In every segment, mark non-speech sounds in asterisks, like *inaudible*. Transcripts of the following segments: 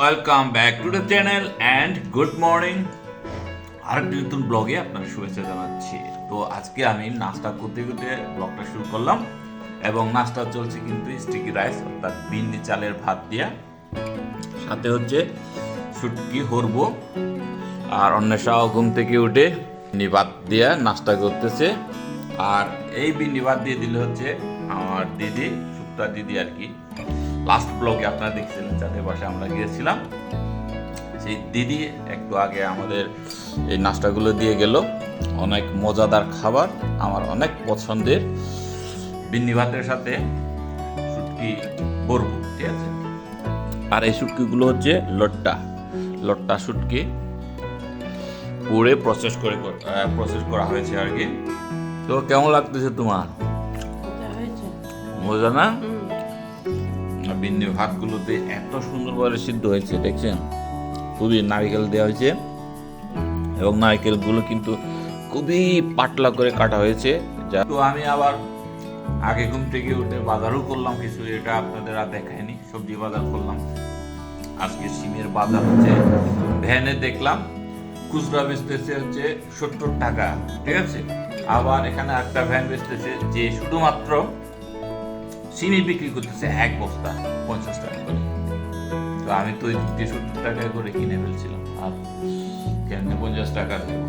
Welcome back to the channel and good morning আরেকটি নতুন ব্লগে আপনার শুভেচ্ছা জানাচ্ছি। তো আজকে আমি নাস্তা করতে করতে ব্লগটা শুরু করলাম এবং নাস্তা চলছে কিন্তু স্টিকি রাইস অর্থাৎ বিন্দি চালের ভাত দিয়া। সাথে হচ্ছে শুটকি, হরবো আর অন্বেষাও ঘুম থেকে উঠে বিন্দি ভাত দিয়া নাস্তা করতেছে। আর এই বিন্দি ভাত দিয়ে দিলে হচ্ছে আমার দিদি সুক্তা দিদি আর কি। লাস্ট ব্লগে আপনারা দেখছিলেন যাদের বাসায় আমরা গিয়েছিলাম। সেই দিদি একটু আগে আমাদের এই নাস্তাগুলো দিয়ে গেল। অনেক মজাদার খাবার আমার অনেক পছন্দের। বিন্নি ভাতের সাথে শুটকি বরবু ঠিক আছে? আর এই শুটকিগুলো হচ্ছে লট্টা লট্টা শুটকি। পুরে প্রসেস করে প্রসেস করা হয়েছে আর কি। তো কেমন লাগতেছে তোমার? মজা মজা না? হুম। বিন্নি ভাতগুলোতে এত সুন্দরভাবে সিদ্ধ হয়েছে, দেখছেন? খুবই নারকেল দেওয়া হয়েছে। এবং নারকেলগুলো কিন্তু খুবই পাতলা করে কাটা হয়েছে। যা তো আমি আবার আগে ঘুম থেকে উঠে বাজারও করলাম কিছু, এটা আপনাদের আর দেখায়নি, সবজি বাজার করলাম। আজকে সিমের বাজার হচ্ছে, ভ্যানে দেখলাম, খুচরা বেচতেছে হচ্ছে সত্তর টাকা, ঠিক আছে? আবার এখানে একটা ভ্যান বেচতেছে যে শুধুমাত্র চিনি বিক্রি করতেছে এক বস্তা, পঞ্চাশ টাকা করে। তো আমি তো ওই সত্তর টাকা করে কিনে ফেলছিলাম। আর কেমনে পঞ্চাশ টাকা দেবো?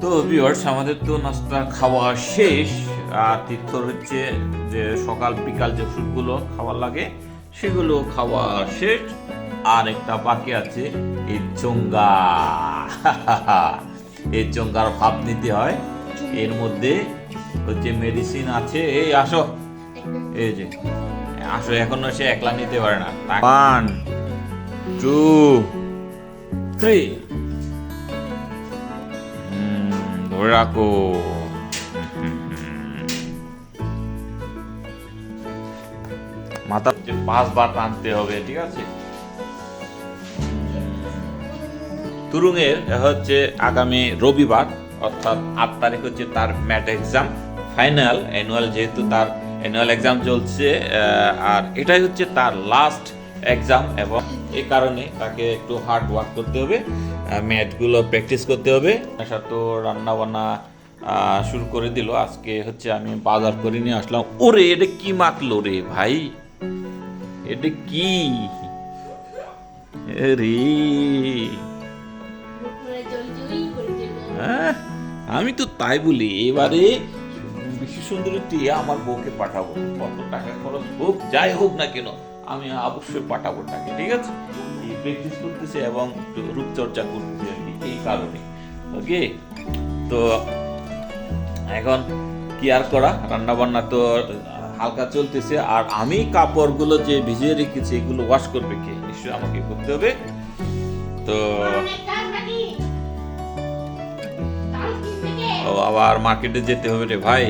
তো ভিউয়ার্স আমাদের তো নাস্তা খাওয়া শেষ। আর তীর্থর হচ্ছে যে সকাল, বিকাল যে ওষুধগুলো খাওয়ার লাগে, সেগুলো খাওয়া শেষ। আর একটা বাকি আছে এই চঙ্গা *laughs* এই চঙ্গার ভাব নিতে হয়। এর মধ্যে হচ্ছে মেডিসিন আছে। এই আসো। এই যে আসো এখনও সে একলা নিতে পারে না। ওয়ান টু থ্রি ধরে রাখো। মাথা পাঁচবার টানতে হবে ঠিক আছে? তুরুঙের হচ্ছে আগামী রবিবার। অর্থাৎ আট তারিখ হচ্ছে তার ম্যাট এক্সাম ফাইনাল অ্যানুয়াল যেহেতু তার অ্যানুয়াল এক্সাম চলছে আর এটাই হচ্ছে তার লাস্ট এক্সাম এবং এই কারণে তাকে একটু হার্ড ওয়ার্ক করতে হবে ম্যাটগুলো প্র্যাকটিস করতে হবে। আশা তো রান্না বান্না শুরু করে দিল। আজকে হচ্ছে আমি বাজার করে নিয়ে আসলাম। ওরে এটা কি মাখলো রে ভাই? এটা কি? রে। হ্যাঁ? আমি তো তাই বলি, এবারে বিশ্ব সুন্দরী টিয়া আমার বউকে পাঠাবো। কত টাকা খরচ হোক, যাই হোক না কেন, আমি অবশ্যই পাঠাবো টাকা ঠিক আছে? এই প্র্যাকটিস করতেছে এবং রূপচর্চা করতেছে এই কারণে। ওকে? তো এখন কি আর করা? রান্না বান্না তো হালকা চলতেছে, আর আমি কাপড়গুলো যে ভিজিয়ে রেখেছি, এগুলো ওয়াশ করবে কে? নিশ্চয়ই আমাকে করতে হবে। তো আবার মার্কেটে যেতে হবে রে ভাই।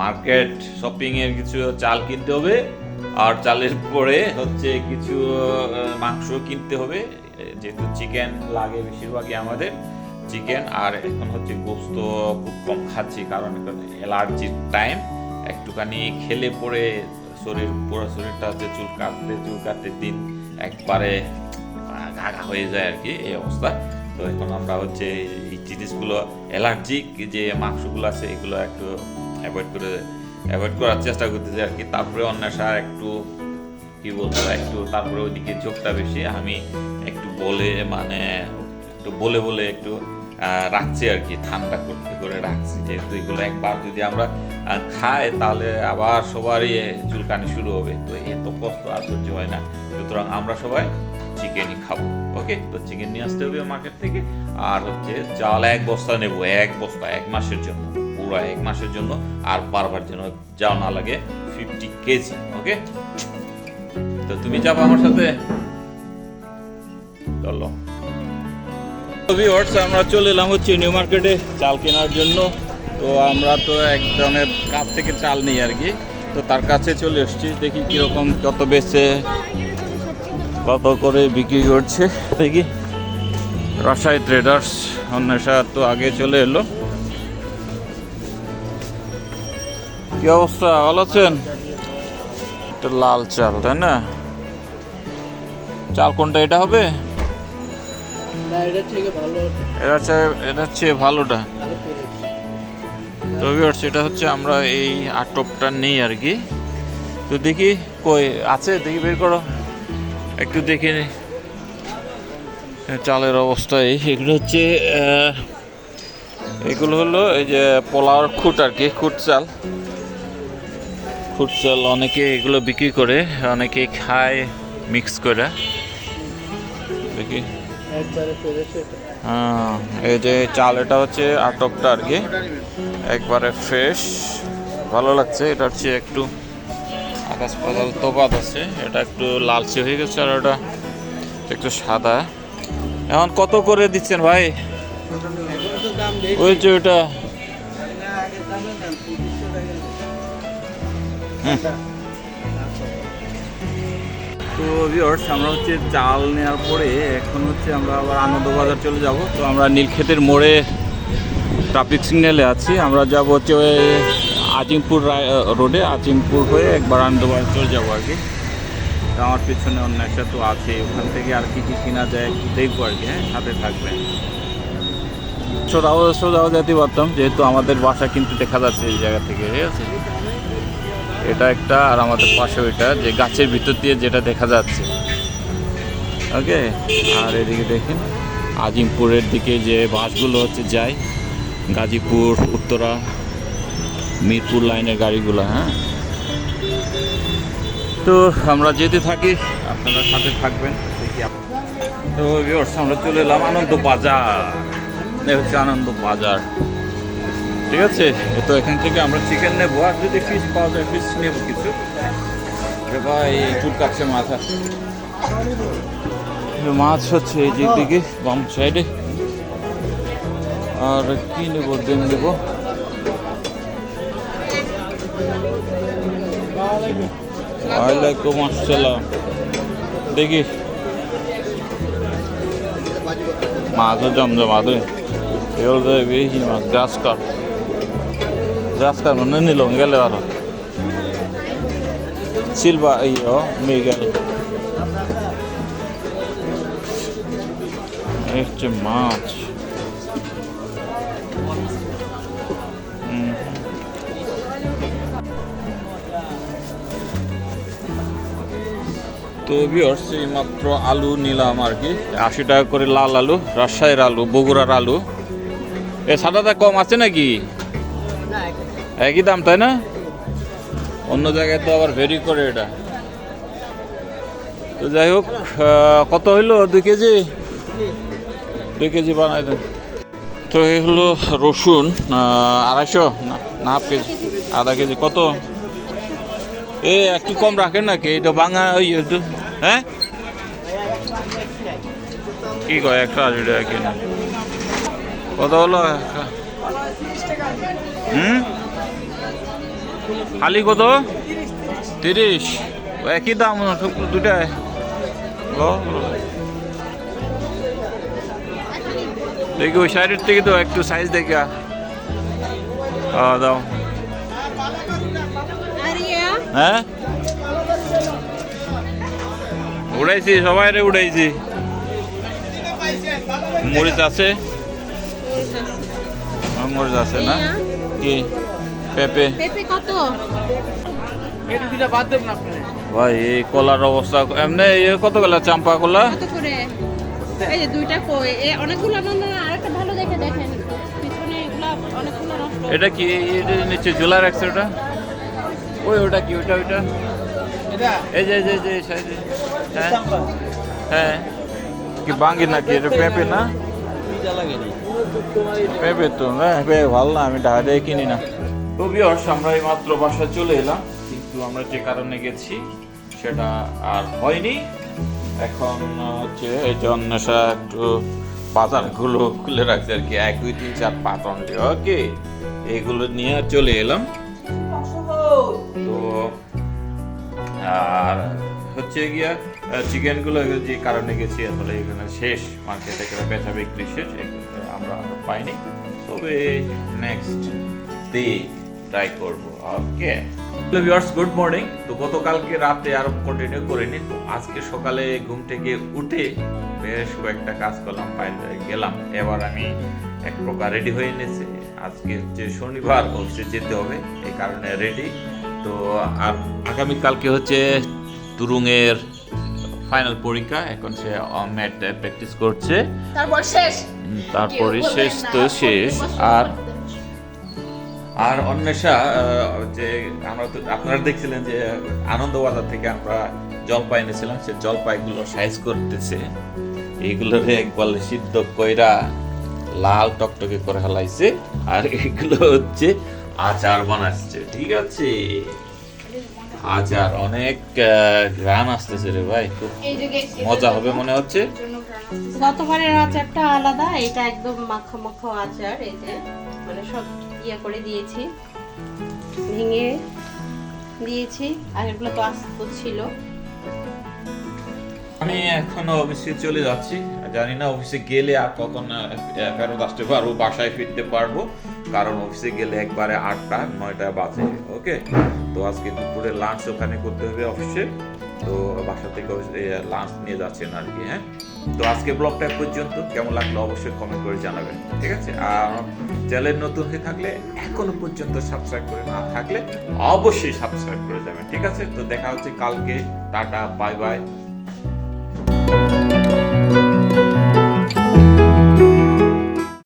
মার্কেট শপিং এর কিছু চাল কিনতে হবে আর চালের পরে হচ্ছে কিছু মাংস কিনতে হবে। যেহেতু চিকেন লাগে বেশিরভাগই আমাদের চিকেন আর এখন হচ্ছে গোস্ত খুব কম খাচ্ছি কারণ এখন অ্যালার্জির টাইম একটুখানি খেলে পরে শরীর, পুরো শরীরটা হচ্ছে চুল কাটতে চুল কাটতে দিন একবারে ঘাঘা হয়ে যায় আর কি, এই অবস্থা। তো এখন আমরা হচ্ছে জিনিসগুলো অ্যালার্জিক যে মাংসগুলো আছে, এগুলো একটু অ্যাভয়েড করে অ্যাভয়েড করার চেষ্টা করতেছি আর কি। তারপরে অন্য অন্বেষা একটু, কি বলব, একটু তারপরে ওইদিকে ঝোঁকটা বেশি। আমি একটু বলে মানে একটু বলে বলে একটু রাখছি আর কি, ঠান্ডা করতে করে রাখছি। যেহেতু এগুলো একবার যদি আমরা খাই, তাহলে আবার সবারই চুলকানি শুরু হবে। তো এত কষ্ট আর সহ্য হয় না। সুতরাং আমরা সবাই চিকেনই খাব। ওকে তো চিকেন নিয়ে আসতে হবে মার্কেট থেকে। আর হচ্ছে চাল এক বস্তা নেব, এক বস্তা, এক মাসের জন্য, পুরো এক মাসের জন্য, আর বারবার যেন যাও না লাগে ফিফটি কেজি ওকে তো তুমি যাব আমার সাথে? চলো। ভিউয়ার্স আমরা চলে এলাম হচ্ছে নিউ মার্কেটে চাল কেনার জন্য। তো আমরা তো একজনের কাছ থেকে চাল নিই আর কি। তো তার কাছে চলে এসেছি, দেখি কীরকম কত বেচে। কত করে বিক্রি করছে? দেখি। রাজশাহী ট্রেডার্স অন্বেষা তো আগে চলে এলো। কি অবস্থা? ভালো আছেন? একটা লাল চাল তাই না? চাল কোনটা এটা হবে? এটা থেকে এটা হচ্ছে এটা হচ্ছে ভালোটা। তো এটা হচ্ছে আমরা এই আটপটা নেই আর কি। তো দেখি কই আছে দেখি বের করো। একটু দেখে নি। চালের অবস্থা এই। এগুলো হচ্ছে এগুলো হলো এই যে পোলার খুঁট আর কি খুঁট চাল। খুঁট চাল অনেকে এগুলো বিক্রি করে অনেকে খায় মিক্স করে। দেখি। হ্যাঁ, এই যে চাল এটা হচ্ছে আটকটা আর কি। একবারে ফ্রেশ ভালো লাগছে এটা হচ্ছে একটু আকাশ পাতাল তফাত আছে। এটা একটু লালচে হয়ে গেছে আর ওটা একটু সাদা। এখন কত করে দিচ্ছেন ভাই? ওই যে ওটা। তো ভিওর্স আমরা হচ্ছে চাল নেওয়ার পরে এখন হচ্ছে আমরা আবার আনন্দবাজার চলে যাব। তো আমরা নীলক্ষেতের মোড়ে ট্রাফিক সিগন্যালে আছি। আমরা যাব হচ্ছে ওই আজিমপুর রোডে আজিমপুর হয়ে একবার আনন্দবাজার যাব আর কি আমার পিছনে অন্য একটা তো আছে, ওখান থেকে আর কি কি কেনা যায় দেখব আর কি হ্যাঁ সাথে থাকবে। সোজাও সোজাও যেতে পারতাম যেহেতু আমাদের বাসা কিন্তু দেখা যাচ্ছে এই জায়গা থেকে, ঠিক আছে? এটা একটা, আর আমাদের পাশে ওইটা, যে গাছের ভিতর দিয়ে যেটা দেখা যাচ্ছে। ওকে? আর এদিকে দেখেন, আজিমপুরের দিকে যে বাসগুলো হচ্ছে যায়, গাজীপুর, উত্তরা মিরপুর লাইনের গাড়িগুলো হ্যাঁ? তো আমরা যেতে থাকি, আপনারা সাথে থাকবেন তো আমরা চলে এলাম আনন্দ বাজার। হচ্ছে আনন্দ বাজার। ঠিক আছে? তো এখান থেকে আমরা চিকেন নেব, আর যদি ফিশ পাওয়া যায় ফিশ নেব কিছু। ভাই চুলকাচ্ছে মাথা। মাছ হচ্ছে এই যে দিকে, বাম সাইডে আর কি নেব, ডিম নেব? ওয়ালাইকুম আসসালাম। দেখি। মাছও জমজমাতে এগুলো তো বেশি মাছ গাছ কাঠ গাছ কাঠ মানে নিল গেলে আরও। সিলভা ইয়ে এই হচ্ছে মাছ। তো ভিওর্স এই মাত্র আলু নিলাম আর কি। আশি টাকা করে লাল আলু রাজশাহীর আলু বগুড়ার আলু। এ সাদাটা কম আছে নাকি? একই দাম। তাই না? অন্য জায়গায় তো আবার ভেরি করে এটা। তো যাই হোক কত হইল? দুই কেজি? দুই কেজি বানাই দেন। তো এই হলো রসুন আড়াইশো? না হাফ কেজি আধা কেজি। কত? এ একটু কম রাখেন নাকি? এটা বাঙা ওই হ্যাঁ? কি কয়? একশো আশি টাকা কিনা। কত হলো? হুম? খালি কত? তিরিশ। একই দাম দুটায়। দেখি ওই সাইডের থেকে তো একটু সাইজ দেখা দাও হ্যাঁ? উড়াইছি সবাই রে উড়াইছি। মরিচ আছে? আমার মরিচ আছে না? কি? পেঁপে। পেঁপে কত? ভাই এই কলার অবস্থা এমনি ইয়ে কত গেল চাম্পা কলা? কত এই যে দুইটা কই? এ অনেকগুলো নন্দ আরেকটা ভালো দেখে দেখেন। পিছনে এগুলা অনেকগুলো নষ্ট। এটা কি? নিচে ঝোলা রাখছে ওটা? ওই ওটা কি? ওটা ওইটা? এটা? এই যে এই যে, এই যে সাইডে। হ্যাঁ? হ্যাঁ। কি বাঙ্গি নাকি? এটা পেঁপে না? পেঁপে তো না পেঁপে ভালো না, আমি ঢাকা কিনি না। তো বিয়র্স আমরা এই মাত্র বাসায় চলে এলাম। কিন্তু আমরা যে কারণে গেছি, সেটা আর হয়নি। এখন হচ্ছে এই যে অন্বেষা একটু বাজারগুলো খুলে রাখছে আর কি। এক, দুই, তিন, চার, পাঁচ অনলি ওকে, এগুলো নিয়ে চলে এলাম। তো, আর হচ্ছে গিয়া চিকেনগুলো যে কারণে গেছি, আসলে এখানে শেষ মার্কেটে বেচা বিক্রি শেষ আমরা পাইনি। তবে নেক্সট ডে ট্রাই করব okay hello viewers good morning তো গতকালকে রাতে আরও কন্টিনিউ করিনি, তো আজকে সকালে ঘুম থেকে উঠে বেশ কয়েকটা কাজ করলাম, বাইরে গেলাম। এবার আমি এক প্রকার রেডি হয়ে নিয়েছি। আজকে হচ্ছে শনিবার অফিসে যেতে হবে, এই কারণে রেডি তো আর আগামীকালকে হচ্ছে তুরুংয়ের ফাইনাল পরীক্ষা এখন সে ম্যাট প্র্যাকটিস করছে। তারপর শেষ? তারপরে শেষ তো শেষ। আর আর অন্বেষা যে আমরা তো আপনারা দেখছিলেন যে আনন্দবাজার থেকে আমরা জলপাই এনেছিলাম। সে জলপাইগুলো সাইজ করতেছে। এইগুলোরে একবার সিদ্ধ কইরা লাল টকটকে করে ফেলাইছে। আর এগুলো হচ্ছে আচার বানাচ্ছে। ঠিক আছে? আচার অনেক গ্রান আসতেছে রে ভাই খুব মজা হবে মনে হচ্ছে? গতবারের আচারটা আলাদা এটা একদম মাখা মাখা আচার এই যে মানে সব ইয়ে করে দিয়েছি ভেঙে দিয়েছি আর এগুলো তো আস্ত ছিল। আমি এখনও অফিসে চলে যাচ্ছি জানি না অফিসে গেলে আর কখন ফেরত আসতে পারব বাসায় ফিরতে পারব কারণ অফিসে গেলে একবারে আটটা নয়টা বাজে। ওকে? তো আজকে দুপুরে লাঞ্চ ওখানে করতে হবে অফিসে তো বাসা থেকে লাঞ্চ নিয়ে যাচ্ছেন আর কি হ্যাঁ? তো আজকে ব্লগটা পর্যন্ত। কেমন লাগল অবশ্যই কমেন্ট করে জানাবেন, ঠিক আছে? আর চ্যানেল নতুন হয়ে থাকলে এখনও পর্যন্ত সাবস্ক্রাইব করে না থাকলে অবশ্যই সাবস্ক্রাইব করে যাবেন, ঠিক আছে? তো দেখা হচ্ছে কালকে। Tata bye bye